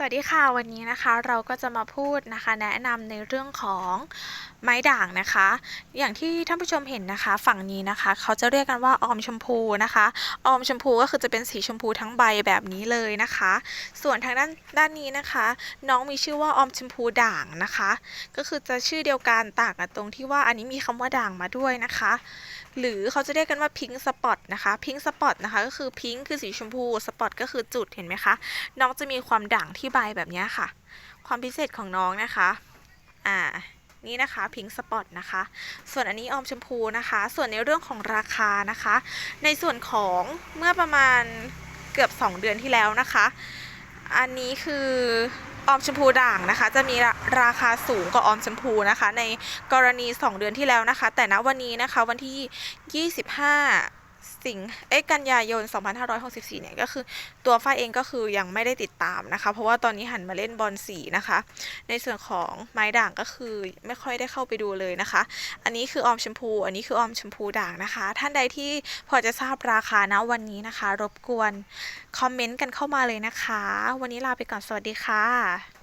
สวัสดีค่ะวันนี้นะคะเราก็จะมาพูดนะคะ แนะนำในเรื่องของไม้ด่างนะคะ อย่างที่ท่านผู้ชมเห็นนะคะ ฝั่งนี้นะคะ เขาจะเรียกกันว่าออมชมพูนะคะออมชมพูก็คือจะเป็นสีชมพูทั้งใบแบบนี้เลยนะคะ ส่วนทางด้านด้านนี้นะคะ น้องมีชื่อว่าออมชมพูด่างนะคะ ก็คือจะชื่อเดียวกันต่างกันตรงที่ว่าอันนี้มีคำว่าด่างมาด้วยนะคะ หรือเขาจะเรียกกันว่าพิงค์สปอตนะคะพิงค์สปอตนะคะก็คือพิงค์คือสีชมพูสปอตก็คือจุดเห็นไหมคะน้องจะมีความด่างที่ใบแบบนี้ค่ะ ความพิเศษของน้องนะคะ อ่า นี่นะคะพิงสปอตนะคะ ส่วนอันนี้ออมชมพูนะคะ ส่วนในเรื่องของราคานะคะ ในส่วนของเมื่อประมาณเกือบ 2 เดือนที่แล้วนะคะ อันนี้คือออมชมพูด่างนะคะ จะมีราราคาสูงกว่าออมชมพูนะคะ ในกรณี 2 เดือนที่แล้วนะคะ แต่ณวันนี้นะคะวันที่ 25 สิงเอ้ยกันยายน 2564 เนี่ยก็คือตัวฝ้ายเองก็คือยังไม่ได้ติดตามนะคะ เพราะว่าตอนนี้หันมาเล่นบอลสีนะคะ ในส่วนของไม้ด่างก็คือไม่ค่อยได้เข้าไปดูเลยนะคะ อันนี้คือออมชมพู อันนี้คือออมชมพูด่างนะคะ ท่านใดที่พอจะทราบราคานะวันนี้นะคะ รบกวนคอมเมนต์กันเข้ามาเลยนะคะ วันนี้ลาไปก่อนสวัสดีค่ะ